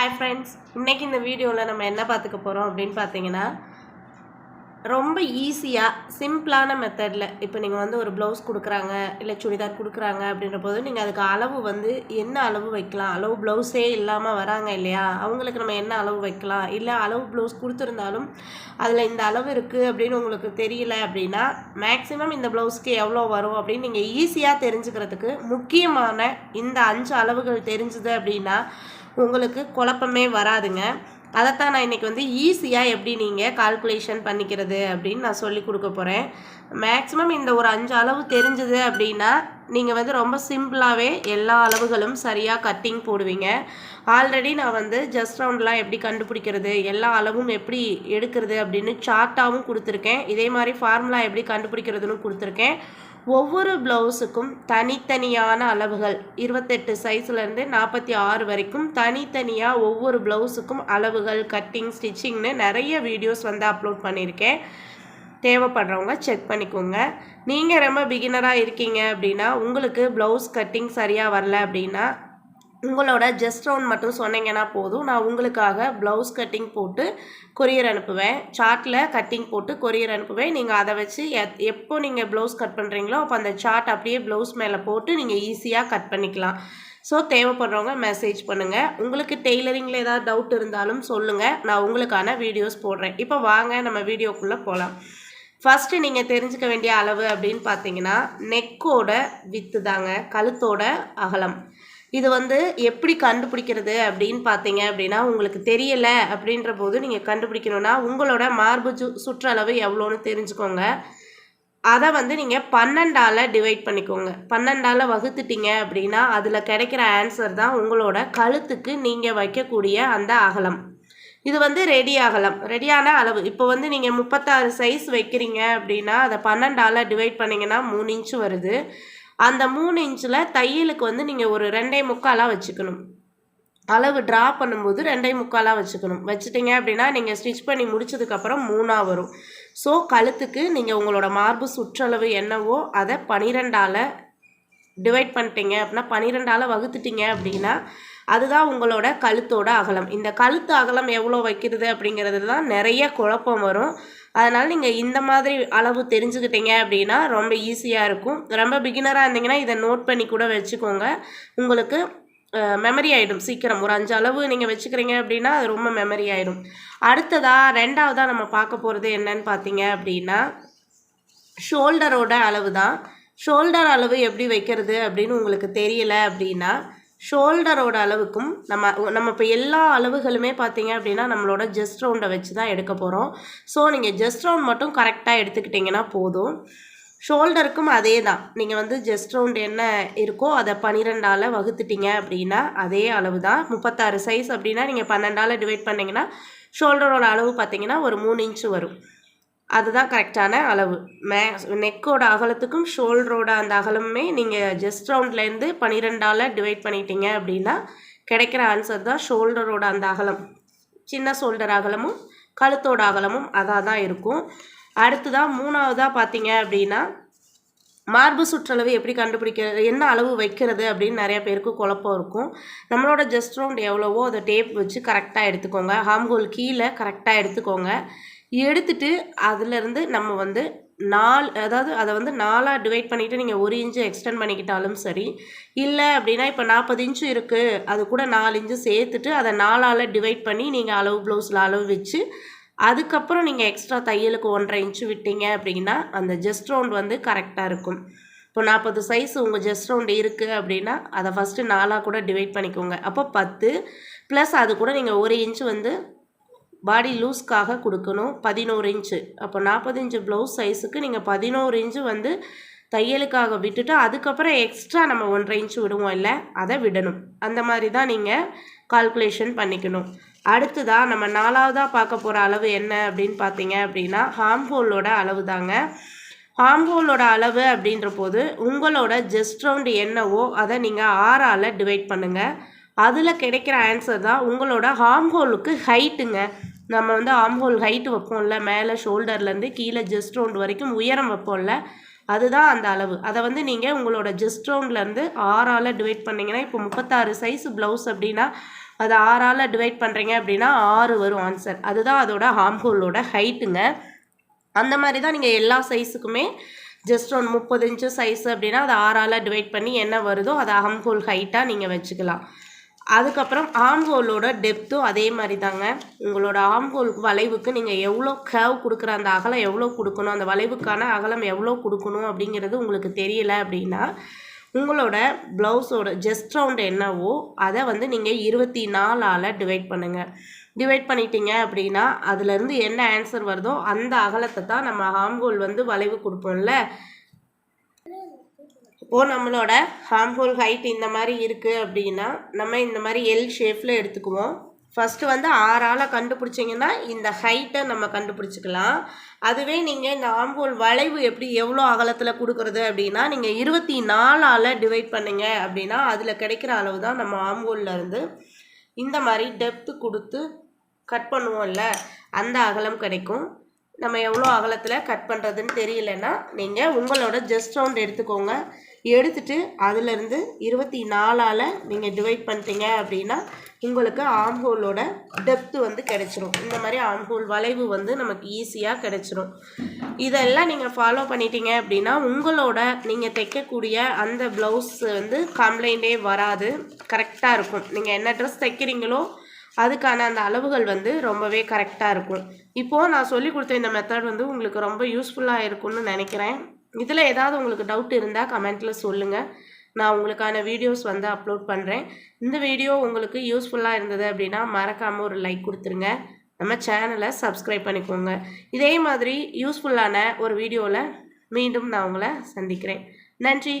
Hi friends இன்னைக்கு இந்த வீடியோவில் நம்ம என்ன பார்த்துக்க போகிறோம் அப்படின்னு பார்த்தீங்கன்னா ரொம்ப ஈஸியாக சிம்பிளான மெத்தடில் இப்போ நீங்கள் வந்து ஒரு ப்ளவுஸ் கொடுக்குறாங்க இல்லை சுடிதார் கொடுக்குறாங்க அப்படின்ற போது நீங்கள் அதுக்கு அளவு வந்து என்ன அளவு வைக்கலாம்? அளவு ப்ளவுஸே இல்லாமல் வராங்க இல்லையா? அவங்களுக்கு நம்ம என்ன அளவு வைக்கலாம்? இல்லை அளவு ப்ளவுஸ் கொடுத்துருந்தாலும் அதில் இந்த அளவு இருக்குது அப்படின்னு உங்களுக்கு தெரியல அப்படின்னா மேக்ஸிமம் இந்த ப்ளவுஸ்க்கு எவ்வளோ வரும் அப்படின்னு நீங்கள் ஈஸியாக தெரிஞ்சுக்கிறதுக்கு முக்கியமான இந்த அஞ்சு அளவுகள் தெரிஞ்சுது அப்படின்னா உங்களுக்கு குழப்பமே வராதுங்க. அதைத்தான் நான் இன்றைக்கி வந்து ஈஸியாக எப்படி நீங்கள் கால்குலேஷன் பண்ணிக்கிறது அப்படின்னு நான் சொல்லி கொடுக்க போகிறேன் மேக்ஸிமம் இந்த ஒரு அஞ்சு அளவு தெரிஞ்சது அப்படின்னா நீங்கள் வந்து ரொம்ப சிம்பிளாகவே எல்லா அளவுகளும் சரியாக கட்டிங் போடுவீங்க. ஆல்ரெடி நான் வந்து ஜஸ்ட் ரவுண்ட்லாம் எப்படி கண்டுபிடிக்கிறது எல்லா அளவும் எப்படி எடுக்கிறது அப்படின்னு சார்ட்டாகவும் கொடுத்துருக்கேன். இதே மாதிரி ஃபார்முலா எப்படி கண்டுபிடிக்கிறதுன்னு கொடுத்துருக்கேன். ஒவ்வொரு ப்ளவுஸுக்கும் தனித்தனியான அளவுகள். இருபத்தெட்டு சைஸ்லேருந்து நாற்பத்தி ஆறு வரைக்கும் தனித்தனியாக ஒவ்வொரு ப்ளவுஸுக்கும் அளவுகள் கட்டிங் ஸ்டிச்சிங்னு நிறைய வீடியோஸ் வந்து அப்லோட் பண்ணியிருக்கேன். தேவைப்படுறவங்க செக் பண்ணிக்கோங்க. நீங்கள் ரொம்ப பிகினராக இருக்கீங்க அப்படின்னா உங்களுக்கு ப்ளவுஸ் கட்டிங் சரியாக வரல அப்படின்னா உங்களோட ஜஸ்ட் ரவுண்ட் மட்டும் சொன்னீங்கன்னா போதும். நான் உங்களுக்காக ப்ளவுஸ் கட்டிங் போட்டு கொரியர் அனுப்புவேன். சார்ட்டில் கட்டிங் போட்டு கொரியர் அனுப்புவேன். நீங்கள் அதை வச்சு எத் எப்போ நீங்கள் ப்ளவுஸ் கட் பண்ணுறீங்களோ அப்போ அந்த சார்ட் அப்படியே ப்ளவுஸ் மேலே போட்டு நீங்கள் ஈஸியாக கட் பண்ணிக்கலாம். ஸோ தேவைப்படுறவங்க மெசேஜ் பண்ணுங்கள் உங்களுக்கு டெய்லரிங்கில் ஏதாவது டவுட் இருந்தாலும் சொல்லுங்கள் நான் உங்களுக்கான வீடியோஸ் போடுறேன். இப்போ வாங்க நம்ம வீடியோக்குள்ளே போகலாம் ஃபஸ்ட்டு நீங்கள் தெரிஞ்சுக்க வேண்டிய அளவு அப்படின்னு பார்த்தீங்கன்னா நெக்கோட வித்து தாங்க. கழுத்தோட அகலம். இது வந்து எப்படி கண்டுபிடிக்கிறது அப்படின்னு பார்த்தீங்க அப்படின்னா உங்களுக்கு தெரியலை அப்படின்ற போது நீங்கள் கண்டுபிடிக்கணும்னா உங்களோட மார்பு சு சுற்றளவு எவ்வளோன்னு தெரிஞ்சுக்கோங்க. அதை வந்து நீங்கள் பன்னெண்டால் டிவைட் பண்ணிக்கோங்க. பன்னெண்டால் வகுத்துட்டீங்க அப்படின்னா அதில் கிடைக்கிற ஆன்சர் தான் உங்களோட கழுத்துக்கு நீங்கள் வைக்கக்கூடிய அந்த அகலம். இது வந்து ரெடி அகலம். ரெடியான அளவு. இப்போ வந்து நீங்கள் முப்பத்தாறு சைஸ் வைக்கிறீங்க அப்படின்னா அதை பன்னெண்டால் டிவைட் பண்ணிங்கன்னா மூணு இன்ச்சு வருது. அந்த மூணு இன்ச்சில் தையலுக்கு வந்து நீங்கள் ஒரு ரெண்டே முக்காலாக வச்சுக்கணும். அளவு ட்ரா பண்ணும்போது ரெண்டே முக்காலாக வச்சுக்கணும். வச்சுட்டிங்க அப்படின்னா நீங்கள் ஸ்டிச் பண்ணி முடிச்சதுக்கப்புறம் மூணாக வரும். ஸோ கழுத்துக்கு நீங்கள் உங்களோட மார்பு சுற்றளவு என்னவோ அதை பனிரெண்டால் டிவைட் பண்ணிட்டீங்க அப்படின்னா பனிரெண்டால் வகுத்துட்டிங்க அப்படின்னா அதுதான் உங்களோட கழுத்தோட அகலம். இந்த கழுத்து அகலம் எவ்வளோ வைக்கிறது அப்படிங்கிறது தான் நிறைய குழப்பம் வரும். அதனால் நீங்கள் இந்த மாதிரி அளவு தெரிஞ்சுக்கிட்டீங்க அப்படின்னா ரொம்ப ஈஸியாக இருக்கும். ரொம்ப பிகினராக இருந்தீங்கன்னா இதை நோட் பண்ணி கூட வச்சுக்கோங்க. உங்களுக்கு மெமரி ஆகிடும் சீக்கிரம். ஒரு அஞ்சு அளவு நீங்கள் வச்சுக்கிறீங்க அப்படின்னா அது ரொம்ப மெமரி ஆகிடும் அடுத்ததாக ரெண்டாவதாக நம்ம பார்க்க போகிறது என்னன்னு பார்த்தீங்க அப்படின்னா ஷோல்டரோட அளவு தான். ஷோல்டர் அளவு எப்படி வைக்கிறது அப்படின்னு உங்களுக்கு தெரியல அப்படின்னா ஷோல்டரோட அளவுக்கும் நம்ம நம்ம இப்போ எல்லா அளவுகளுமே பார்த்தீங்க அப்படின்னா நம்மளோட ஜஸ்ட் ரவுண்டை வச்சு தான் எடுக்க போகிறோம் ஸோ நீங்கள் ஜஸ்ட் ரவுண்ட் மட்டும் கரெக்டாக எடுத்துக்கிட்டிங்கன்னா போதும். ஷோல்டருக்கும் அதே தான் நீங்கள் வந்து ஜஸ்ட் ரவுண்ட் என்ன இருக்கோ அதை பன்னிரெண்டால் வகுத்துட்டீங்க அப்படின்னா அதே அளவு தான் முப்பத்தாறு சைஸ் அப்படின்னா நீங்கள் பன்னெண்டால் டிவைட் பண்ணிங்கன்னா ஷோல்டரோட அளவு பார்த்தீங்கன்னா ஒரு மூணு இன்ச்சு வரும். அதுதான் கரெக்டான அளவு. மே நெக்கோட அகலத்துக்கும் ஷோல்டரோட அந்த அகலமுமே நீங்கள் ஜஸ்ட் ரவுண்ட்லேருந்து பன்னிரெண்டால் டிவைட் பண்ணிட்டீங்க அப்படின்னா கிடைக்கிற ஆன்சர் தான் ஷோல்டரோட அந்த அகலம். சின்ன ஷோல்டர் அகலமும் கழுத்தோட அகலமும் அதாக தான் இருக்கும். அடுத்ததாக மூணாவதாக பார்த்தீங்க அப்படின்னா மார்பு சுற்றளவு எப்படி கண்டுபிடிக்கிறது என்ன அளவு வைக்கிறது அப்படின்னு நிறைய பேருக்கு குழப்பம் இருக்கும். நம்மளோட ஜஸ்ட் ரவுண்ட் எவ்வளவோ அதை டேப் வச்சு கரெக்டாக எடுத்துக்கோங்க. ஹாம்கோல் கீழே கரெக்டாக எடுத்துக்கோங்க. எடுத்துட்டு அதுலேருந்து நம்ம வந்து நாலு அதாவது அதை வந்து நாலாக டிவைட் பண்ணிவிட்டு நீங்கள் ஒரு இன்ச்சு எக்ஸ்டெண்ட் பண்ணிக்கிட்டாலும் சரி இல்லை அப்படின்னா இப்போ நாற்பது இன்ச்சு இருக்குது அது கூட நாலு இன்ச்சு சேர்த்துட்டு அதை நாலால் டிவைட் பண்ணி நீங்கள் அளவு ப்ளவுஸில் அளவு வச்சு அதுக்கப்புறம் நீங்கள் எக்ஸ்ட்ரா தையலுக்கு ஒன்றரை இன்ச்சு விட்டீங்க அப்படின்னா அந்த ஜஸ்ட் ரவுண்ட் வந்து கரெக்டாக இருக்கும். இப்போ நாற்பது சைஸ் உங்கள் ஜஸ்ட் ரவுண்ட் இருக்குது அப்படின்னா அதை ஃபஸ்ட்டு நாலாக கூட டிவைட் பண்ணிக்கோங்க. அப்போ பத்து ப்ளஸ் அது கூட நீங்கள் ஒரு இன்ச்சு வந்து பாடி லூஸ்க்காக கொடுக்கணும். பதினோரு இன்ச்சு. அப்போ நாற்பது இன்ச்சு ப்ளவுஸ் சைஸுக்கு நீங்கள் பதினோரு இன்ச்சு வந்து தையலுக்காக விட்டுட்டு அதுக்கப்புறம் எக்ஸ்ட்ரா நம்ம ஒன்றரை இன்ச்சு விடுவோம் இல்லை அதை விடணும். அந்த மாதிரி தான் நீங்கள் கால்குலேஷன் பண்ணிக்கணும். அடுத்ததாக நம்ம நாலாவதாக பார்க்க போகிற அளவு என்ன அப்படின்னு பார்த்தீங்க அப்படின்னா ஹார்ம்ஹோலோட அளவு தாங்க. ஹார்ம்ஹோலோட அளவு அப்படின்ற போது உங்களோட ஜெஸ்ட் ரவுண்டு என்னவோ அதை நீங்கள் ஆறால் டிவைட் பண்ணுங்கள் அதில் கிடைக்கிற ஆன்சர் தான் உங்களோட ஹார்ம்ஹோலுக்கு ஹைட்டுங்க நம்ம வந்து ஆம்ஹோல் ஹைட்டு வைப்போம்ல மேலே ஷோல்டர்லேருந்து கீழே ஜஸ்ட் ரவுண்ட் வரைக்கும் உயரம் வைப்போம்ல அதுதான் அந்த அளவு. அதை வந்து நீங்கள் உங்களோட ஜஸ்ட் ரவுண்ட்லேருந்து ஆறால் டிவைட் பண்ணிங்கன்னா இப்போ முப்பத்தாறு சைஸ் ப்ளவுஸ் அப்படின்னா அது ஆறால் டிவைட் பண்ணுறீங்க அப்படின்னா ஆறு வரும் ஆன்சர் அதுதான் அதோட ஆம்ஹோலோட ஹைட்டுங்க அந்த மாதிரி தான் நீங்கள் எல்லா சைஸுக்குமே ஜஸ்ட் ஒன் முப்பது இன்ச்சு சைஸ் அப்படின்னா அதை ஆறால் டிவைட் பண்ணி என்ன வருதோ அதை அம்கோல் ஹைட்டாக நீங்கள் வச்சுக்கலாம். அதுக்கப்புறம் ஆம்ஹோலோட டெப்த்தும் அதே மாதிரி தாங்க உங்களோட ஆம்ஹோல் வளைவுக்கு நீங்கள் எவ்வளோ கர்வ் கொடுக்குற அந்த அகலம் எவ்வளோ கொடுக்கணும் அந்த வளைவுக்கான அகலம் எவ்வளோ கொடுக்கணும் அப்படிங்கிறது உங்களுக்கு தெரியல அப்படின்னா உங்களோட ப்ளவுஸோட ஜஸ்ட் ரவுண்ட் என்னவோ அதை வந்து நீங்கள் இருபத்தி நாலால் டிவைட் பண்ணுங்கள் டிவைட் பண்ணிட்டீங்க அப்படின்னா அதுலேருந்து என்ன ஆன்சர் வருதோ அந்த அகலத்தை தான் நம்ம ஹாம்ஹோல் வந்து வளைவு கொடுப்போம்ல. இப்போது நம்மளோட ஹார்ம்ஃபுல் ஹைட் இந்த மாதிரி இருக்குது அப்படின்னா நம்ம இந்த மாதிரி எல் ஷேப்பில் எடுத்துக்குவோம். ஃபஸ்ட்டு வந்து ஆறால் கண்டுபிடிச்சிங்கன்னா இந்த ஹைட்டை நம்ம கண்டுபிடிச்சிக்கலாம். அதுவே நீங்கள் இந்த ஆம்போல் வளைவு எப்படி எவ்வளோ அகலத்தில் கொடுக்குறது அப்படின்னா நீங்கள் இருபத்தி நாலால் டிவைட் பண்ணுங்க அப்படின்னா அதில் கிடைக்கிற அளவு தான் நம்ம ஆம்போல்லேருந்து இந்த மாதிரி டெப்த்து கொடுத்து கட் பண்ணுவோம்ல அந்த அகலம் கிடைக்கும். நம்ம எவ்வளோ அகலத்தில் கட் பண்ணுறதுன்னு தெரியலன்னா நீங்கள் உங்களோட ஜஸ்ட் ரவுண்ட் எடுத்துக்கோங்க. எடுத்துட்டு அதிலிருந்து இருபத்தி நாலால் நீங்கள் டிவைட் பண்ணிட்டீங்க அப்படின்னா உங்களுக்கு ஆம்ஹோலோட டெப்த்து வந்து கிடைச்சிரும். இந்த மாதிரி ஆம்ஹோல் வளைவு வந்து நமக்கு ஈஸியாக கிடைச்சிரும். இதெல்லாம் நீங்கள் ஃபாலோ பண்ணிட்டீங்க அப்படின்னா உங்களோட நீங்கள் தைக்கக்கூடிய அந்த ப்ளவுஸ் வந்து கம்ப்ளைண்டே வராது. கரெக்டாக இருக்கும். நீங்கள் என்ன ட்ரெஸ் தைக்கிறீங்களோ அதுக்கான அந்த அளவுகள் வந்து ரொம்பவே கரெக்டாக இருக்கும். இப்போது நான் சொல்லி கொடுத்த இந்த மெத்தட் வந்து உங்களுக்கு ரொம்ப யூஸ்ஃபுல்லாக இருக்கும்னு நினைக்கிறேன். இதில் ஏதாவது உங்களுக்கு டவுட் இருந்தால் கமெண்ட்டில் சொல்லுங்கள் நான் உங்களுக்கான வீடியோஸ் வந்து அப்லோட் பண்ணுறேன் இந்த வீடியோ உங்களுக்கு யூஸ்ஃபுல்லாக இருந்தது அப்படின்னா மறக்காமல் ஒரு லைக் கொடுத்துருங்க. நம்ம சேனலை சப்ஸ்கிரைப் பண்ணிக்கோங்க. இதே மாதிரி யூஸ்ஃபுல்லான ஒரு வீடியோவில் மீண்டும் நான் உங்களை சந்திக்கிறேன். நன்றி.